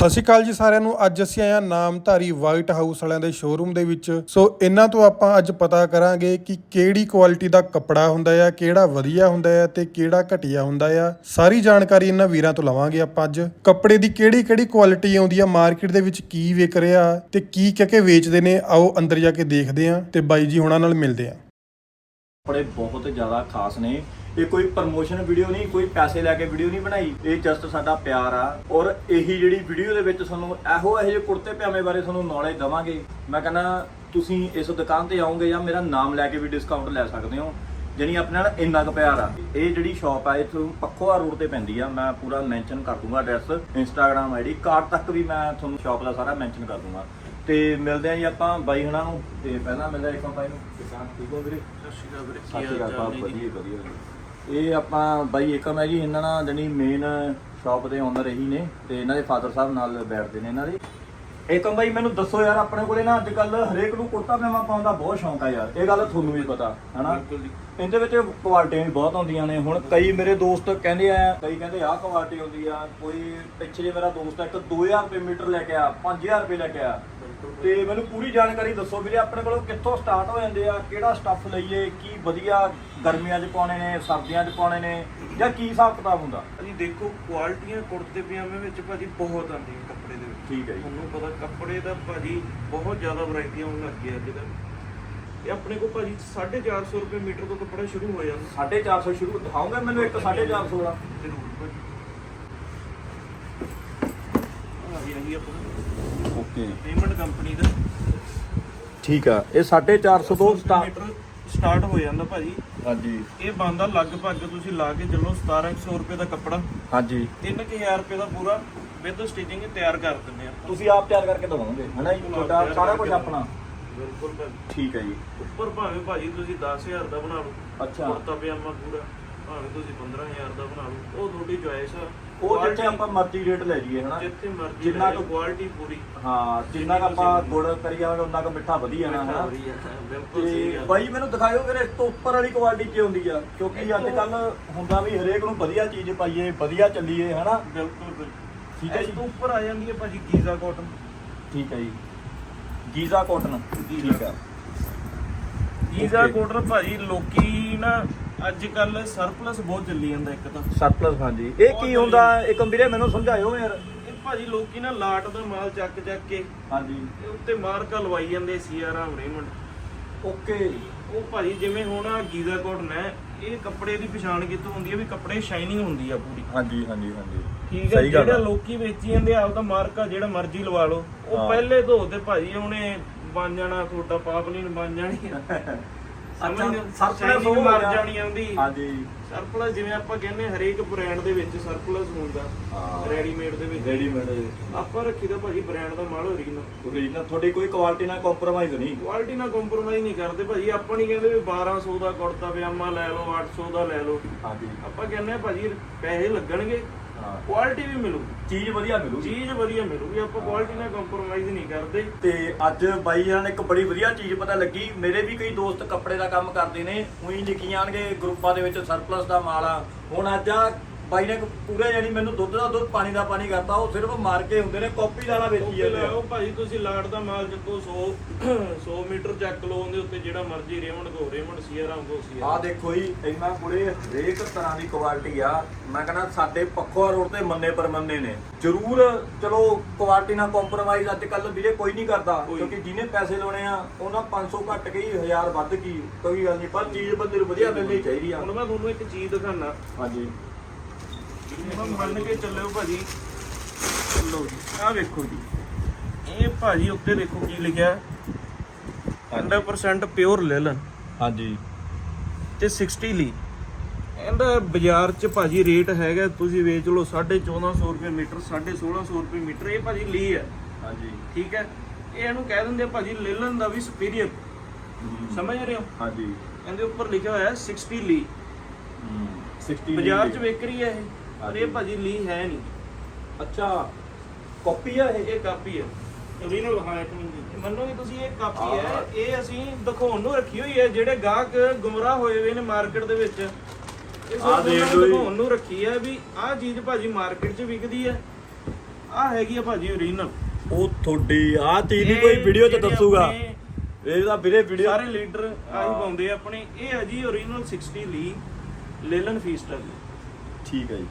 ਸਤਿ ਸ਼੍ਰੀ ਅਕਾਲ ਜੀ ਸਾਰਿਆਂ ਨੂੰ। ਅੱਜ ਅਸੀਂ ਆਏ ਹਾਂ ਨਾਮਧਾਰੀ ਵਾਈਟ ਹਾਊਸ ਵਾਲਿਆਂ ਦੇ ਸ਼ੋਰੂਮ ਦੇ ਵਿੱਚ। ਸੋ ਇਹਨਾਂ ਤੋਂ ਆਪਾਂ ਅੱਜ ਪਤਾ ਕਰਾਂਗੇ ਕਿ ਕਿਹੜੀ ਕੁਆਲਿਟੀ ਦਾ ਕੱਪੜਾ ਹੁੰਦਾ ਆ, ਕਿਹੜਾ ਵਧੀਆ ਹੁੰਦਾ ਆ ਤੇ ਕਿਹੜਾ ਘਟੀਆ ਹੁੰਦਾ ਆ। ਸਾਰੀ ਜਾਣਕਾਰੀ ਇਹਨਾਂ ਵੀਰਾਂ ਤੋਂ ਲਵਾਂਗੇ ਆਪਾਂ ਅੱਜ। ਕੱਪੜੇ ਦੀ ਕਿਹੜੀ ਕਿਹੜੀ ਕੁਆਲਿਟੀ ਆਉਂਦੀ ਆ ਮਾਰਕੀਟ ਦੇ ਵਿੱਚ ਕੀ ਵਿਕ ਰਿਹਾ ਤੇ ਕੀ ਕਹਿ ਕੇ ਵੇਚਦੇ ਨੇ, ਆਓ ਅੰਦਰ ਜਾ ਕੇ ਦੇਖਦੇ ਹਾਂ ਤੇ ਬਾਈ ਜੀ ਹੁਣਾਂ ਨਾਲ ਮਿਲਦੇ ਹਾਂ। ਕੱਪੜੇ ਬਹੁਤ ਜ਼ਿਆਦਾ ਖਾਸ ਨੇ। ਇਹ ਕੋਈ ਪ੍ਰਮੋਸ਼ਨ ਵੀਡੀਓ ਨਹੀਂ ਕੋਈ ਪੈਸੇ ਲੈ ਕੇ ਵੀਡੀਓ ਨਹੀਂ ਬਣਾਈ। ਇਹ ਜਸਟ ਸਾਡਾ ਪਿਆਰ ਆ। ਔਰ ਇਹੀ ਜਿਹੜੀ ਵੀਡੀਓ ਦੇ ਵਿੱਚ ਤੁਹਾਨੂੰ ਇਹੋ ਇਹੋ ਜਿਹੇ ਕੁੜਤੇ ਪਜਾਮੇ ਬਾਰੇ ਤੁਹਾਨੂੰ ਨੌਲੇਜ ਦਵਾਂਗੇ। ਮੈਂ ਕਹਿੰਦਾ ਤੁਸੀਂ ਇਸ ਦੁਕਾਨ ਤੇ ਆਓਗੇ ਜਾਂ ਮੇਰਾ ਨਾਮ ਲੈ ਕੇ ਵੀ ਡਿਸਕਾਊਂਟ ਲੈ ਸਕਦੇ ਹੋ ਜਾਣੀ ਆਪਣੇ ਨਾਲ ਇੰਨਾ ਕੁ ਪਿਆਰ ਆ। ਇਹ ਜਿਹੜੀ ਸ਼ਾਪ ਆ ਤੁਹਾਨੂੰ ਪੱਖੋਆ ਰੋਡ ਤੇ ਪੈਂਦੀ ਆ। ਮੈਂ ਪੂਰਾ ਮੈਂਸ਼ਨ ਕਰ ਦੂੰਗਾ ਐਡਰੈਸ ਇੰਸਟਾਗ੍ਰam ਆਈਡੀ ਕਾਰਡ ਤੱਕ ਵੀ ਮੈਂ ਤੁਹਾਨੂੰ ਸ਼ਾਪ ਦਾ ਸਾਰਾ ਮੈਂਸ਼ਨ ਕਰ ਦੂੰਗਾ। ਤੇ ਮਿਲਦੇ ਆ ਜੀ ਆਪਾਂ ਬਾਈ ਹਣਾ ਨੂੰ। ਤੇ ਪਹਿਲਾਂ ਮਿਲਦਾ ਇੱਕ ਬਾਈ ਨੂੰ। ਕਿਸਾਨ ਠੀਕ ਹੋ ਵੀਰੇ। ਸਤਿ ਸ਼੍ਰੀ ਅਕਾਲ ਵੀਰੇ ਕੀ ਹਾਲ ਚਾਲ ਵਧੀਆ ਵਧੀਆ। ਇਹ ਆਪਾਂ ਬਾਈ ਏਕਮ ਹੈ ਜੀ ਇਹਨਾਂ ਨਾਲ ਜਣੀ ਮੇਨ ਸ਼ਾਪ ਦੇ ਓਨਰ ਇਹੀ ਨੇ ਤੇ ਇਹਨਾਂ ਦੇ ਫਾਦਰ ਸਾਹਿਬ ਨਾਲ ਬੈਠਦੇ ਨੇ ਇਹਨਾਂ ਦੇ। ਏਕਮ ਬਾਈ ਮੈਨੂੰ ਦੱਸੋ ਯਾਰ ਆਪਣੇ ਕੋਲੇ ਨਾ ਅੱਜ ਕੱਲ ਹਰੇਕ ਨੂੰ ਕੁੜਤਾ ਪਜਾਮਾ ਪਾਉਣ ਦਾ ਬਹੁਤ ਸ਼ੌਂਕ ਆ ਯਾਰ। ਇਹ ਗੱਲ ਤੁਹਾਨੂੰ ਵੀ ਪਤਾ ਹਨਾ? ਜੀ। ਇਹਦੇ ਵਿੱਚ ਕੁਆਲਿਟੀਆਂ ਵੀ ਬਹੁਤ ਆਉਂਦੀਆਂ ਨੇ। ਹੁਣ ਕਈ ਮੇਰੇ ਦੋਸਤ ਕਹਿੰਦੇ ਆ ਕਈ ਕਹਿੰਦੇ ਆਹ ਕੁਆਲਿਟੀ ਹੁੰਦੀ ਆ ਕੋਈ ਪਿੱਛੇ ਜੇ ਮੇਰਾ ਦੋਸਤ ਆ ਇੱਕ 2000 ਰੁਪਏ ਮੀਟਰ ਲੈ ਕੇ ਆ 5000 ਰੁਪਏ ਲੈ ਕੇ ਆ। ਤੇ ਮੈਨੂੰ ਪੂਰੀ ਜਾਣਕਾਰੀ ਦੱਸੋ ਵੀਰੇ ਆਪਣੇ ਕੋਲੋਂ ਕਿੱਥੋਂ ਸਟਾਰਟ ਹੋ ਜਾਂਦੇ ਆ? ਕਿਹੜਾ ਸਟੱਫ ਲਈਏ? ਕੀ ਵਧੀਆ ਗਰਮੀਆਂ 'ਚ ਪਾਉਣੇ ਨੇ ਸਰਦੀਆਂ 'ਚ ਪਾਉਣੇ ਨੇ? ਜਾਂ ਕੀ ਹਿਸਾਬ ਕਿਤਾਬ ਹੁੰਦਾ? ਭਾਜੀ ਦੇਖੋ ਕੁਆਲਿਟੀਆਂ ਕੁੜਤੇ ਪਜਾਮੇ ਵਿੱਚ ਭਾਜੀ ਬਹੁਤ ਆਉਂਦੀਆਂ ਕੱਪੜੇ ਦੇ ਵਿੱਚ ਠੀਕ ਹੈ ਜੀ। ਤੁਹਾਨੂੰ ਪਤਾ ਕੱਪੜੇ ਦਾ ਭਾਜੀ ਬਹੁਤ ਜ਼ਿਆਦਾ ਵੈਰਾਈਟੀਆਂ ਹੋਣ ਲੱਗ ਗਈਆਂ ਅੱਜ ਕੱਲ੍ਹ। ਇਹ ਆਪਣੇ ਕੋਲ ਭਾਜੀ 450 ਰੁਪਏ ਮੀਟਰ ਤੋਂ ਕੱਪੜਾ ਸ਼ੁਰੂ ਹੋ ਜਾਂਦਾ। 450 ਸ਼ੁਰੂ ਦਿਖਾਓਗੇ ਮੈਨੂੰ ਇੱਕ 450 ਦਾ। ਜ਼ਰੂਰ ਭਾਜੀ। ਆ ਜੀ ਰਹੀ ਆਪਣਾ ਓਕੇ। ਪੇਮੈਂਟ ਕੰਪਨੀ ਦਾ। ਠੀਕ ਆ ਇਹ 450 ਤੋਂ ਸਟਾਰਟ ਮੀਟਰ ਸਟਾਰਟ ਹੋ ਜਾਂਦਾ ਭਾਜੀ। ਹਾਂਜੀ। ਇਹ ਬੰਦਾ ਲਗਭਗ ਤੁਸੀਂ ਲਾ ਕੇ ਚੱਲੋ 1700 ਰੁਪਏ ਦਾ ਕੱਪੜਾ। ਹਾਂਜੀ। 3000 ਰੁਪਏ ਦਾ ਪੂਰਾ। ਵਿਦ ਸਟਿਚਿੰਗ ਤਿਆਰ ਕਰ ਦਿੰਦੇ ਆ। ਤੁਸੀਂ ਆਪ ਤਿਆਰ ਕਰਕੇ ਦਵਾਓਗੇ ਹੈਨਾ ਜੀ? ਤੁਹਾਡਾ ਸਾਰਾ ਕੁਝ ਆਪਣਾ। ਬਿਲਕੁਲ ਭਾਜੀ ਠੀਕ ਹੈ ਜੀ। ਉੱਪਰ ਭਾਵੇਂ ਭਾਜੀ ਤੁਸੀਂ 10000 ਦਾ ਬਣਾ ਲਓ। ਅੱਛਾ। ਕੁੜਤਾ ਪਜਾਮਾ ਪੂਰਾ। ਭਾਵੇਂ ਤੁਸੀਂ 15000 ਦਾ ਬਣਾ ਲਓ। ਉਹ ਤੁਹਾਡੀ ਚੋਇਸ ਆ। ਉਹ ਜਿੱਥੇ Quality ਆਪਾਂ ਮਰਜ਼ੀ ਰੇਟ ਲੈ ਜੀਏ ਹਨਾ? ਜਿੱਥੇ ਮਰਜ਼ੀ ਜਿੰਨਾ ਜਿੰਨਾ ਕੁ- ਕੁਆਲਿਟੀ ਪੂਰੀ। ਹਾਂ ਜਿੰਨਾ ਕੁ ਆਪਾਂ ਗੁੜ ਕਰੀ ਜਾਵਾਂਗੇ ਉਨਾ ਕੁ ਮਿੱਠਾ ਵਧੀਆ ਨਾ ਹਨਾ? ਬਿਲਕੁਲ ਸਹੀ ਤੇ ਗੱਲ ਬਾਈ ਮੈਨੂੰ ਦਿਖਾਇਓ ਕਿ ਇਸ ਤੋਂ ਉੱਪਰ ਵਾਲੀ ਕੁਆਲਿਟੀ ਕੀ ਹੁੰਦੀ ਆ? ਕਿਉਂਕਿ ਅੱਜ ਕੱਲ ਹੁੰਦਾ ਵੀ ਹਰੇਕ ਨੂੰ ਵਧੀਆ ਚੀਜ਼ ਪਾਈਏ ਵਧੀਆ ਚੱਲੀਏ ਹਨਾ? ਬਿਲਕੁਲ ਬਿਲਕੁਲ। ਠੀਕ ਹੈ ਇਸ ਜੀ। ਤੋਂ ਉੱਪਰ ਆ ਜਾਂਦੀ ਹੈ ਭਾਜੀ ਗੀਜ਼ਾ ਕਾਟਨ ਠੀਕ ਹੈ ਜੀ। ਗੀਜ਼ਾ ਕਾਟਨ ਠੀਕ ਆ ਗੀਜ਼ਾ Okay. ਕਾਟਨ ਭਾਜੀ ਲੋਕੀ ਨਾ ਅੱਜ ਕੱਲ ਸਰਪਲਸ ਬਹੁਤ ਚੱਲੀ ਜਾਂਦਾ ਇੱਕ ਤਾਂ। ਸਰਪਲਸ ਹਾਂਜੀ। ਇਹ ਕੀ ਹੁੰਦਾ? ਇੱਕ ਵੀਰੇ ਮੈਨੂੰ ਸਮਝਾਇਓ ਯਾਰ। ਇਹ ਭਾਜੀ ਲੋਕੀ ਨਾ ਲਾਟ ਦਾ ਮਾਲ ਚੱਕ ਚੱਕ ਕੇ ਹਾਂਜੀ। ਇਹ ਉੱਤੇ ਮਾਰਕਾ ਲਵਾਈ ਜਾਂਦੇ ਸੀਆਰਾਮ ਰੇਮੰਡ ਓਕੇ। ਉਹ ਭਾਜੀ ਜਿਵੇਂ ਹੁਣ ਆ ਗੀਜ਼ਾ ਕਾਟਨ ਹੈ ਇਹ ਕੱਪੜੇ ਦੀ ਪਛਾਣ ਕਿੱਥੋਂ ਹੁੰਦੀ ਹੈ ਵੀ ਕੱਪੜੇ ਸ਼ਾਈਨਿੰਗ ਹੁੰਦੀ ਆ ਪੂਰੀ ਹਾਂਜੀ ਹਾਂਜੀ ਹਾਂਜੀ ਠੀਕ ਹੈ ਸਹੀ ਗੱਲ ਜਿਹੜਾ ਆ। ਲੋਕੀ ਵੇਚੀ ਜਾਂਦੇ ਆ ਆਪਦਾ ਮਾਰਕਾ ਜਿਹੜਾ ਮਰਜ਼ੀ ਲਵਾ ਲਓ ਹਾਂ। ਉਹ ਪਹਿਲੇ ਧੋ ਤੇ ਭਾਜੀ ਉਹਨੇ ਬਣ ਜਾਣਾ ਤੁਹਾਡਾ ਪਾਪਲੀਨ ਬਣ ਜਾਣੀ ਆ ਸਮਝ ਸਰਪਲਸ ਸਰਪਲਸ ਹੋ ਮਰ ਗਿਆ। ਜਾਣੀ ਆਉਂਦੀ ਹਾਂਜੀ। ਸਰਪਲਸ ਜਿਵੇਂ ਆਪਾਂ ਕਹਿੰਦੇ ਹਾਂ, ਹਰੇਕ ਬ੍ਰਾਂਡ ਦੇ ਵਿੱਚ ਸਰਪਲਸ ਹੁੰਦਾ। ਰੈਡੀਮੇਡ ਦੇ ਵਿੱਚ। ਰੈਡੀਮੇਡ ਆਪਾਂ ਰੱਖੀਦਾ ਭਾਜੀ ਬ੍ਰਾਂਡ ਦਾ ਮਾਲ ਓਰੀਜਨਲ ਓਰੀਜਨਲ ਤੁਹਾਡੀ ਕੋਈ ਕੁਆਲਿਟੀ ਨਾਲ ਕੰਪਰੋਮਾਈਜ਼ ਨਹੀਂ। ਕੁਆਲਿਟੀ ਨਾਲ ਕੰਪਰੋਮਾਈਜ਼ ਨਹੀਂ ਕਰਦੇ ਭਾਜੀ। ਆਪਾਂ ਨਹੀਂ ਕਹਿੰਦੇ ਵੀ 1200 ਦਾ ਕੁੜਤਾ ਪਜਾਮਾ ਲੈ ਲਓ 800 ਦਾ ਲੈ ਲਓ। ਹਾਂਜੀ। ਆਪਾਂ ਕਹਿੰਦੇ ਆ ਭਾਜੀ ਪੈਸੇ ਲੱਗਣਗੇ। ਕੁਆਲਿਟੀ ਵੀ ਮਿਲੂ ਚੀਜ਼ ਵਧੀਆ ਮਿਲੂਗੀ। ਚੀਜ਼ ਵਧੀਆ ਮਿਲੂਗੀ। ਆਪਾਂ ਕੁਆਲਿਟੀ ਨਾਲ ਕੰਪਰੋਮਾਈਜ਼ ਨਹੀਂ ਕਰਦੇ। ਤੇ ਅੱਜ ਬਾਈ ਜਨਾਂ ਨੇ ਇੱਕ ਬੜੀ ਵਧੀਆ ਚੀਜ਼ ਪਤਾ ਲੱਗੀ। ਮੇਰੇ ਵੀ ਕਈ ਦੋਸਤ ਕੱਪੜੇ ਦਾ ਕੰਮ ਕਰਦੇ ਨੇ। ਉਹੀ ਲਿਖੀ ਜਾਣਗੇ ਗਰੁੱਪਾਂ ਦੇ ਵਿੱਚ ਸਰਪਲਸ ਦਾ ਮਾਲ ਆ। ਹੁਣ ਅੱਜ ਆ ਬਾਈ ਨੇ ਪੂਰੇ ਜਾਨੀ ਮੈਨੂੰ ਦੁੱਧ ਦਾ ਦੁੱਧ ਪਾਣੀ ਦਾ ਪਾਣੀ ਕਰਤਾ ਉਹ ਸਿਰਫ ਮਾਰ ਕੇ ਹੁੰਦੇ ਨੇ ਕਾਪੀ ਵਾਲਾ ਵੇਚੀ ਜਾਂਦੇ ਆ। ਉਹ ਭਾਜੀ ਤੁਸੀਂ ਲਾਟ ਦਾ ਮਾਲ ਚੱਕੋ 100 100 ਮੀਟਰ ਚੱਕ ਲਓ ਉਹਦੇ ਉੱਤੇ ਜਿਹੜਾ ਮਰਜ਼ੀ ਰੇਮੰਡ ਕੋ ਰੇਮੰਡ ਸੀਆਰਾਮ ਕੋ ਆ ਸੀਆਰਾਮ ਦੇਖੋ ਜੀ ਇਹਨਾਂ ਕੋਲੇ ਹਰੇਕ ਤਰ੍ਹਾਂ ਦੀ ਕੁਆਲਿਟੀ ਆ। ਮੈਂ ਕਹਿੰਦਾ ਸਾਡੇ ਪੱਖੋਆ ਰੋਡ ਤੇ ਮੰਨੇ ਪਰ ਮੰਨੇ ਨੇ। ਜ਼ਰੂਰ ਚਲੋ ਕੁਆਲਿਟੀ ਨਾਲ ਕੰਪਰੋਮਾਈਜ਼ ਅੱਜ ਕੱਲ ਵੀਰੇ ਕੋਈ ਨਹੀਂ ਕਰਦਾ। ਕਿਉਂਕਿ ਜਿਹਨੇ ਪੈਸੇ ਲਾਉਣੇ ਆ ਉਹਨਾਂ 500 ਘੱਟ ਗਈ 1000 ਵੱਧ ਕੀ ਕੋਈ ਗੱਲ ਨਹੀਂ ਪਰ ਚੀਜ਼ ਬੰਦੇ ਨੂੰ ਵਧੀਆ ਮਿਲਣੀ ਚਾਹੀਦੀ ਆ। ਹੁਣ ਮੈਂ ਤੁਹਾਨੂੰ ਇੱਕ ਚੀਜ਼ ਦਿਖਾਣਾ ਹਾਂਜੀ। ਮੰਨ ਕੇ ਚੱਲਿਓ ਭਾਜੀ। ਲਓ ਜੀ ਆਹ ਵੇਖੋ ਜੀ। ਇਹ ਭਾਜੀ ਉੱਤੇ ਦੇਖੋ ਕੀ ਲਿਖਿਆ 100% ਪਿਓਰ ਲੈਲਨ ਹਾਂਜੀ। ਤੇ 60 ਲਈ ਇਹਦਾ ਬਾਜ਼ਾਰ 'ਚ ਭਾਜੀ ਰੇਟ ਹੈਗਾ ਤੁਸੀਂ ਵੇਚ ਲਓ 1450 ਰੁਪਏ ਮੀਟਰ 1650 ਰੁਪਏ ਮੀਟਰ ਇਹ ਭਾਜੀ ਲੀ ਹੈ। ਹਾਂਜੀ। ਠੀਕ ਹੈ? ਇਹ ਇਹਨੂੰ ਕਹਿ ਦਿੰਦੇ ਆ ਭਾਜੀ ਲੈਲਨ ਦਾ ਵੀ ਸੁਪੀਰੀਅਰ ਸਮਝ ਰਹੇ ਹੋ? ਹਾਂਜੀ। ਇਹਦੇ ਉੱਪਰ ਲਿਖਿਆ ਹੋਇਆ ਹੈ 60 ਲੀ। 60 ਬਾਜ਼ਾਰ 'ਚ ਵਿਕ ਰਹੀ ਹੈ ਇਹ। ਪਰ ਇਹ ਭਾਜੀ ਲੀ ਹੈ ਨਹੀਂ ਅੱਛਾ ਕਾਪੀ ਆ ਇਹ? ਇਹ ਕਾਪੀ ਹੈ ਓਰੀਜਨਲ ਹਾਂ ਇੱਕ ਮਿੰਟ ਮੰਨੋਗੇ ਤੁਸੀਂ ਇਹ ਕਾਪੀ ਹੈ। ਆਹ। ਇਹ ਅਸੀਂ ਦਿਖਾਉਣ ਨੂੰ ਰੱਖੀ ਹੋਈ ਹੈ ਜਿਹੜੇ ਗਾਹਕ ਗੁੰਮਰਾਹ ਹੋਏ ਹੋਏ ਨੇ ਮਾਰਕੀਟ ਦੇ ਵਿੱਚ। ਆਹ ਸਿਰਫ ਦੇਖ ਲਓ। ਦਿਖਾਉਣ ਨੂੰ ਰੱਖੀ ਹੈ ਵੀ ਆਹ ਚੀਜ਼ ਭਾਜੀ ਮਾਰਕੀਟ 'ਚ ਵਿਕਦੀ ਹੈ ਆ ਹੈਗੀ ਆ ਭਾਜੀ ਓਰੀਜਨਲ ਉਹ ਤੁਹਾਡੀ ਆ ਚੀਜ਼ ਦੀ ਕੋਈ ਵੀਡੀਓ 'ਚ ਦੱਸੂਗਾ। ਇਹਦਾ ਵੀਰੇ ਵੀਡੀਓ ਸਾਰੇ ਲੀਡਰ ਆਹੀ ਪਾਉਂਦੇ ਆ ਆਪਣੇ। ਇਹ ਆ ਜੀ ਓਰੀਜਨਲ 60 ਲੀ ਲੇਲਨ ਫੀਸਟਰ ਠੀਕ ਹੈ ਜੀ।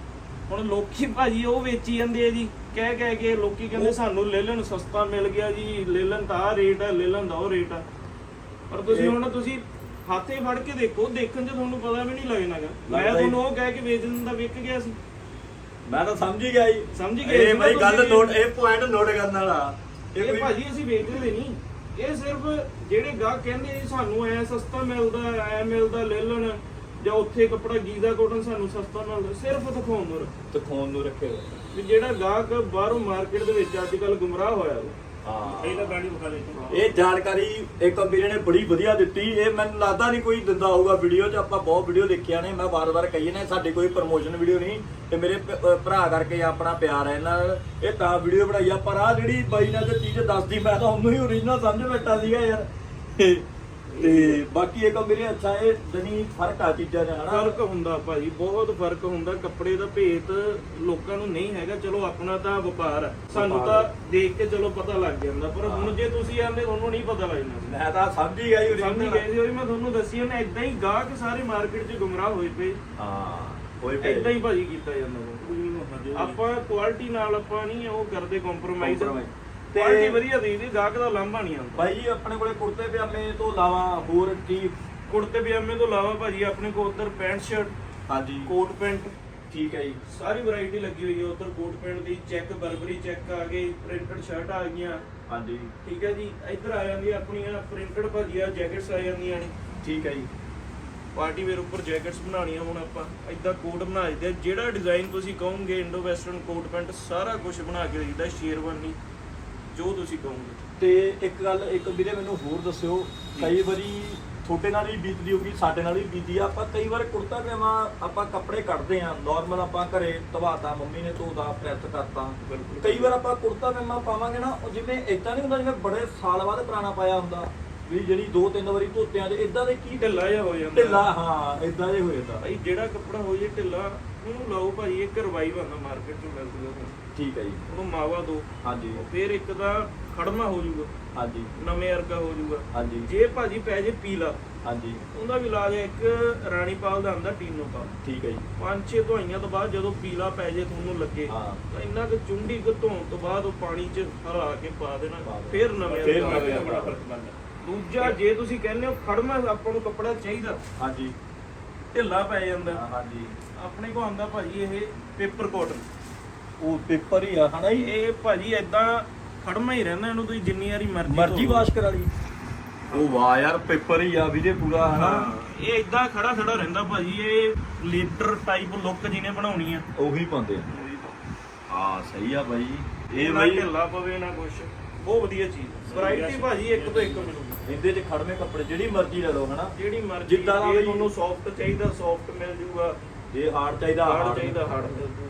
ਹੁਣ ਲੋਕੀ ਭਾਜੀ ਉਹ ਵੇਚੀ ਜਾਂਦੇ ਆ ਜੀ ਕਹਿ ਕਹਿ ਕੇ ਲੋਕੀ ਕਹਿੰਦੇ ਸਾਨੂੰ ਲੇਲਨ ਸਸਤਾ ਮਿਲ ਗਿਆ ਜੀ ਲੇਲਨ ਤਾਂ ਆ ਰੇਟ ਆ ਲੇਲਨ ਦਾ ਉਹ ਰੇਟ ਆ। ਪਰ ਤੁਸੀਂ ਹੁਣ ਤੁਸੀਂ ਹੱਥੇ ਫੜ ਕੇ ਦੇਖੋ ਦੇਖਣ 'ਚ ਤੁਹਾਨੂੰ ਪਤਾ ਵੀ ਨਹੀਂ ਲੱਗਣਾਗਾ। ਮੈਂ ਤੁਹਾਨੂੰ ਉਹ ਕਹਿ ਕੇ ਵੇਚ ਦਿੰਦਾ ਵਿਕ ਗਿਆ ਸੀ। ਮੈਂ ਤਾਂ ਸਮਝ ਹੀ ਗਿਆ ਜੀ। ਸਮਝ ਗਏ ਇਹ ਸੀ ਨਾ ਬਈ ਗੱਲ ਤੁਸੀਂ। ਨੋਟ ਇਹ ਪੁਆਇੰਟ ਨੋਟ ਕਰਨ ਵਾਲਾ। ਇਹ ਕੋਈ- ਭਾਜੀ ਅਸੀਂ ਵੇਚਦੇ ਨਹੀਂ। ਇਹ ਸਿਰਫ ਜਿਹੜੇ ਗਾਹਕ ਕਹਿੰਦੇ ਜੀ ਸਾਨੂੰ ਐ ਸਸਤਾ ਮਿਲਦਾ ਐ ਮਿਲਦਾ ਲੈ ਲੈਣ ਜਾਂ ਉੱਥੇ ਕੱਪੜਾ ਗੀਜ਼ਾ ਕੋਟਨ ਸਾਨੂੰ ਸਸਤਾ ਮਿਲਦਾ ਸਿਰਫ ਦਿਖਾਉਣ ਨੂੰ ਰੱਖ- ਦਿਖਾਉਣ ਨੂੰ ਰੱਖੇ ਹੋਏ। ਵੀ ਜਿਹੜਾ ਗਾਹਕ ਬਾਹਰੋਂ ਮਾਰਕੀਟ ਦੇ ਵਿੱਚ ਅੱਜ ਕੱਲ ਗੁੰਮਰਾਹ ਹੋਇਆ ਉਹ ਹਾਂ। ਇਹਦਾ ਗਾੜੀ ਵਿਖਾ ਦੇ। ਇਹ ਜਾਣਕਾਰੀ ਇੱਕ ਵੀਰੇ ਨੇ ਬੜੀ ਵਧੀਆ ਦਿੱਤੀ। ਇਹ ਮੈਨੂੰ ਲੱਗਦਾ ਨਹੀਂ ਕੋਈ ਦਿੰਦਾ ਹੋਊਗਾ ਵੀਡੀਓ 'ਚ। ਆਪਾਂ ਬਹੁਤ ਵੀਡੀਓ ਦੇਖਿਆ ਨੇ। ਮੈਂ ਵਾਰ-ਵਾਰ ਕਹੀ ਨੇ ਸਾਡੀ ਕੋਈ ਪ੍ਰਮੋਸ਼ਨ ਵੀਡੀਓ ਨਹੀਂ। ਤੇ ਮੇਰੇ ਭ- ਅਹ ਭਰਾ ਕਰਕੇ ਆਪਣਾ ਪਿਆਰ ਹੈ ਇਹਨਾਂ ਨਾਲ। ਇਹ ਤਾਂ ਵੀਡੀਓ ਬਣਾਈ ਆ। ਪਰ ਆ ਜਿਹੜੀ ਬਾਈ ਨਾਲ ਤੇ ਚੀਜ਼ ਦੱਸਦੀ ਮੈਂ ਤਾਂ ਉਹਨੂੰ ਹੀ ਓਰੀਜਨਲ ਸਮਝ ਬੈਠਾ ਸੀਗਾ ਯਾਰ। ਤੇ ਬਾਕੀ ਇੱਕ ਵੀਰੇ ਅੱਛਾ ਇਹ ਜਨੀ ਫ਼ਰਕ ਆ ਚੀਜ਼ਾਂ ਦਾ ਹਨਾ? ਫ਼ਰਕ ਹੁੰਦਾ ਭਾਜੀ ਬਹੁਤ ਫ਼ਰਕ ਹੁੰਦਾ। ਕੱਪੜੇ ਦਾ ਭੇਤ ਲੋਕਾਂ ਨੂੰ ਨਹੀਂ ਹੈਗਾ। ਚਲੋ ਆਪਣਾ ਤਾਂ ਵਪਾਰ ਹੈ ਸਾਨੂੰ ਤਾਂ ਦੇਖ ਕੇ ਚਲੋ ਪਤਾ ਲੱਗ ਜਾਂਦਾ। ਪਰ ਹੁਣ ਜੇ ਤੁਸੀਂ ਆਂਦੇ ਤੁਹਾਨੂੰ ਨਹੀਂ ਪਤਾ ਲੱਗਣਾ। ਮੈਂ ਤਾਂ ਸਮਝ ਹੀ ਜੀ ਸਮਝ। ਗਏ ਸੀ ਉਹੀ ਮੈਂ ਤੁਹਾਨੂੰ ਦੱਸੀ ਉਹਨੇ ਇਦਾਂ ਹੀ ਗਾਹਕ ਸਾਰੇ ਮਾਰਕੀਟ 'ਚ ਗੁੰਮਰਾਹ ਹੋਏ ਪਏ। ਹਾਂ ਹੋਏ ਪਏ। ਇਦਾਂ ਹੀ ਭਾਜੀ ਕੀਤਾ ਜਾਂਦਾ। ਆਪਾਂ ਕੁਆਲਿਟੀ ਨਾਲ ਆਪਾਂ ਨਹੀਂ ਉਹ ਕਰਦੇ ਕੰਪਰੋਮਾਈਜ਼। ਤੇ ਕੁਆਲਿਟੀ ਵਧੀਆ ਦੇਈਦੀ ਗਾਹਕ ਦਾ ਲਾਂਭਾ ਨਹੀਂ ਆਉਂਦਾ। ਜੀ ਆਪਣੇ ਕੋਲੇ ਕੁੜਤੇ ਪਜਾਮੇ ਤੋਂ ਇਲਾਵਾ ਹੋਰ ਕੀ? ਕੁੜਤੇ ਪਜਾਮੇ ਤੋਂ ਇਲਾਵਾ ਭਾਜੀ ਆਪਣੇ ਕੋਲ ਉਧਰ ਪੈਂਟ ਸ਼ਰਟ ਹਾਂਜੀ। Coat pant. ਠੀਕ ਹੈ ਜੀ। ਸਾਰੀ ਵੈਰਾਈਟੀ ਲੱਗੀ ਹੋਈ ਹੈ ਉਧਰ ਕੋਟ ਪੈਂਟ ਦੀ ਚੈੱਕ ਬਰਬਰੀ ਚੈੱਕ ਆ ਗਈ ਪ੍ਰਿੰਟਡ ਸ਼ਰਟ ਆ ਗਈਆਂ। ਹਾਂਜੀ। ਠੀਕ ਹੈ ਜੀ ਇੱਧਰ ਆ ਜਾਂਦੀ ਆਪਣੀਆਂ ਪ੍ਰਿੰਟਡ ਭਾਜੀ ਆ ਜੈਕਟਸ ਆ ਜਾਂਦੀਆਂ ਨੇ। ਠੀਕ ਹੈ ਜੀ। ਪਾਰਟੀ ਵੇਅਰ ਉੱਪਰ ਜੈਕਟਸ ਬਣਾਉਣੀਆਂ ਹੁਣ ਆਪਾਂ ਇਦਾਂ ਕੋਟ ਬਣਾ ਆ। ਜਿਹੜਾ ਡਿਜ਼ਾਈਨ ਤੁਸੀਂ ਕਹੋਗੇ ਇੰਡੋ ਵੈਸਟਰਨ ਕੋਟ ਪੈਂਟ ਸਾਰਾ ਕੁਝ ਬਣਾ ਕੇ ਦਿੰਦਾ ਸ਼ੇਰਵਾਨੀ। ਜੋ ਤੁਸੀਂ ਕਹੋਗੇ। ਤੇ ਇੱਕ ਗੱਲ ਇੱਕ ਵੀਰੇ ਮੈਨੂੰ ਹੋਰ ਦੱਸਿਓ ਕਈ ਵਾਰੀ ਤੁਹਾਡੇ ਨਾਲ ਵੀ ਬੀਤਦੀ ਹੋਗੀ ਸਾਡੇ ਨਾਲ ਵੀ ਬੀਤੀ ਆ ਆਪਾਂ ਕਈ ਵਾਰ ਕੁੜਤਾ ਪਜਾਮਾ ਆਪਾਂ ਕੱਪੜੇ ਕੱਢਦੇ ਆ ਨਾਰਮਲ ਆਪਾਂ ਘਰੇ ਧਵਾਤਾ ਮੰਮੀ ਨੇ ਧੋਤਾ ਪ੍ਰੈਸ ਕਰਤਾ। ਬਿਲਕੁਲ। ਕਈ ਵਾਰ ਆਪਾਂ ਕੁੜਤਾ ਪਜਾਮਾ ਪਾਵਾਂਗੇ ਨਾ ਉਹ ਜਿਵੇਂ ਇਦਾਂ ਨਹੀਂ ਹੁੰਦਾ ਜਿਵੇਂ ਬੜੇ ਸਾਲ ਬਾਅਦ ਪੁਰਾਣਾ ਪਾਇਆ ਹੁੰਦਾ ਵੀ ਜਿਹੜੀ ਦੋ ਤਿੰਨ ਵਾਰੀ ਧੋਤਿਆਂ ਦੇ ਇਦਾਂ ਦੇ ਕੀ ਢਿੱਲਾ ਜਿਹਾ ਹੋ ਜਾਂਦਾ। ਢਿੱਲਾ ਹਾਂ ਇਦਾਂ ਦੇ ਹੋ ਜਾਂਦਾ। ਭਾਈ ਜਿਹੜਾ ਕੱਪੜਾ ਹੋ ਜੇ ਢਿੱਲਾ ਉਹਨੂੰ ਲਾਓ ਭਾਈ ਇੱਕ ਰਵਾਈ ਬੰਦਾ ਮਾਰਕੀਟ ਚੋਂ ਮਿਲ ਜੂਗਾ। ਠੀਕ ਹੈ ਜੀ। ਉਹਨੂੰ ਮਾਵਾ ਦੋ। ਹਾਂਜੀ। ਫਿਰ ਇੱਕ ਦਾ ਖੜਮਾ ਹੋ ਜੂਗਾ ਹਾਂਜੀ। ਨਵੇਂ ਵਰਗਾ ਹੋ ਜੂਗਾ ਹਾਂਜੀ। ਜੇ ਭਾਜੀ ਪੈ ਜੇ ਪੀਲਾ ਹਾਂਜੀ। ਉਹਦਾ ਵੀ ਇਲਾਜ ਹੈ ਇੱਕ ਰਾਣੀ ਪਾਲ ਦਾ ਆਂਦਾ ਟੀਨੋ ਪਾਲ। ਠੀਕ ਹੈ ਜੀ। ਪੰਜ ਛੇ ਧੋਈਆਂ ਤੋਂ ਬਾਅਦ ਜਦੋਂ ਪੀਲਾ ਪੈ ਜੇ ਤੁਹਾਨੂੰ ਲੱਗੇ। ਤਾਂ ਇੰਨਾ ਕੁ ਚੁੰਡੀ ਕੁ ਧੋਣ ਤੋਂ ਬਾਅਦ ਉਹ ਪਾਣੀ 'ਚ ਹਲਾ ਕੇ ਪਾ ਦੇਣਾ। ਫਿਰ ਨਵੇਂ ਫਿਰ ਨਵੇਂ ਬੜਾ ਫ਼ਰਕ ਪੈਂਦਾ ਦੂਜਾ ਜੇ ਤੁਸੀਂ ਕਹਿੰਦੇ ਹੋ ਖੜਮਾ ਆਪਾਂ ਨੂੰ ਕੱਪੜਾ ਚਾਹੀਦਾ ਹਾਂਜੀ। ਢਿੱਲਾ ਪੈ ਜਾਂਦਾ। ਹਾਂ, ਹਾਂਜੀ। ਆਪਣੇ ਕੋ ਆਂਦਾ ਭਾਜੀ ਇਹ ਪੇਪਰ ਕਾਟਨ ਉਹ ਪੇਪਰ ਹੀ ਆ ਹਨਾ ਜੀ? ਇਹ ਭਾਜੀ ਐਦਾਂ ਖੜਮਾ ਹੀ ਰਹਿੰਦਾ ਇਹਨੂੰ ਤੁਸੀਂ ਜਿੰਨੀ ਵਾਰੀ ਮਰਜ਼ੀ ਮਰਜ਼ੀ ਧੋ ਲਓ। ਵਾਸ਼ ਕਰਾ ਲਈ। ਉਹ ਵਾਹ ਯਾਰ ਪੇਪਰ ਹੀ ਆ ਵੀਰੇ ਪੂਰਾ ਹਨਾ? ਹਾਂ ਇਹ ਇਦਾਂ ਖੜਾ ਖੜਾ ਰਹਿੰਦਾ ਭਾਜੀ ਇਹ ਲੀਡਰ ਟਾਈਪ ਲੁੱਕ ਜਿਹਨੇ ਬਣਾਉਣੀ ਆ। ਉਹੀ ਪਾਉਂਦੇ ਆ। ਹਾਂ ਸਹੀ ਆ ਬਾਈ ਇਹ ਨਾ ਬਾਈ ਢਿੱਲਾ ਪਵੇ ਨਾ ਕੁਛ। ਬਹੁਤ ਵਧੀਆ ਚੀਜ਼। ਵੈਰਾਈਟੀ ਭਾਜੀ ਇੱਕ ਤੋਂ ਇੱਕ ਮਿਲੂਗੀ ਇਹਦੇ ਚ ਖੜਵੇਂ ਕੱਪੜੇ ਜਿਹੜੀ ਮਰਜ਼ੀ ਲੈ ਲਓ ਹਨਾ? ਜਿਹੜੀ ਮਰਜ਼ੀ ਜਿੱਦਾਂ ਦਾ ਜੇ ਵੀ- ਤੁਹਾਨੂੰ ਸੌਫਟ ਚਾਹੀਦਾ ਸੌਫਟ ਮਿਲ ਜੂਗਾ। ਜੇ ਹਾਰਡ ਚਾਹੀਦਾ ਹਾਰਡ ਚਾਹੀਦਾ ਹਾਰਡ ਮਿਲ ਜੂਗਾ।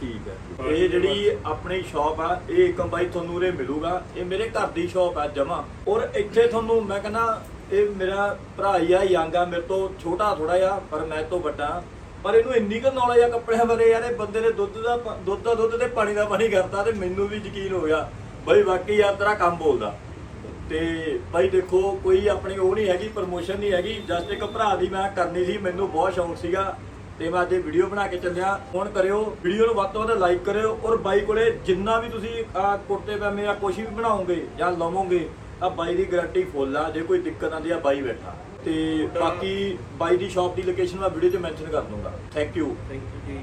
ਠੀਕ ਹੈ। ਇਹ ਜਿਹੜੀ ਆਪਣੀ ਸ਼ਾਪ ਆ ਇਹ ਇੱਕ ਬਾਈ ਤੁਹਾਨੂੰ ਉਰੇ ਮਿਲੂਗਾ। ਇਹ ਮੇਰੇ ਘਰ ਦੀ ਸ਼ਾਪ ਆ ਜਮਾ। ਔਰ ਇੱਥੇ ਤੁਹਾਨੂੰ ਮੈਂ ਕਹਿੰਦਾ ਇਹ ਮੇਰਾ ਭਰਾ ਹੀ ਆ ਯੰਗ ਆ ਮੇਰੇ ਤੋਂ ਛੋਟਾ ਥੋੜਾ ਜਿਹਾ ਪਰ ਮੈਂ ਤੋਂ ਵੱਡਾ। ਪਰ ਇਹਨੂੰ ਇੰਨੀ ਕੁ ਨੌਲੇਜ ਆ ਕੱਪੜਿਆਂ ਬਾਰੇ ਯਾਰ ਇਹ ਬੰਦੇ ਨੇ ਦੁੱਧ ਦਾ ਪ- ਦੁੱਧ ਦਾ ਦੁੱਧ ਤੇ ਪਾਣੀ ਦਾ ਪਾਣੀ ਕਰਤਾ ਤੇ ਮੈਨੂੰ ਵੀ ਯਕੀਨ ਹੋ ਗਿਆ। ਬਈ ਵਾਕਈ ਯਾਰ ਤੇਰਾ ਕੰਮ ਬੋਲਦਾ। ਤੇ ਬਾਈ ਦੇਖੋ, ਕੋਈ ਆਪਣੀ ਉਹ ਨਹੀਂ ਹੈਗੀ ਪ੍ਰਮੋਸ਼ਨ ਨਹੀਂ ਹੈਗੀ। ਜਸਟ ਇੱਕ ਭਰਾ ਦੀ ਮੈਂ ਕਰਨੀ ਸੀ, ਮੈਨੂੰ ਬਹੁਤ ਸ਼ੌਂਕ ਸੀਗਾ ਤੇ ਮੈਂ ਅੱਜ ਵੀਡੀਓ ਬਣਾ ਕੇ ਚੱਲਿਆ। ਹੁਣ ਕਰਿਓ ਵੀਡੀਓ ਨੂੰ ਵੱਧ ਤੋਂ ਵੱਧ ਲਾਈਕ ਕਰਿਓ ਔਰ ਬਾਈ ਕੋਲੇ ਜਿੰਨਾ ਵੀ ਤੁਸੀਂ ਆਹ ਕੁੜਤੇ ਪਜਾਮੇ ਜਾਂ ਕੁਛ ਵੀ ਬਣਾਓਗੇ ਜਾਂ ਲਵੋਗੇ ਆ ਬਾਈ ਦੀ ਗਾਰੰਟੀ ਫੁੱਲ ਆ, ਜੇ ਕੋਈ ਦਿੱਕਤ ਆਉਂਦੀ ਆ, ਬਾਈ ਬੈਠਾ। ਤੇ ਬਾਕੀ ਬਾਈ ਦੀ ਸ਼ਾਪ ਦੀ ਲੋਕੇਸ਼ਨ ਮੈਂ ਵੀਡੀਓ 'ਚ ਮੈਂਸ਼ਨ ਕਰ ਦੂੰਗਾ। ਥੈਂਕ ਯੂ ਥੈਂਕ ਯੂ ਜੀ।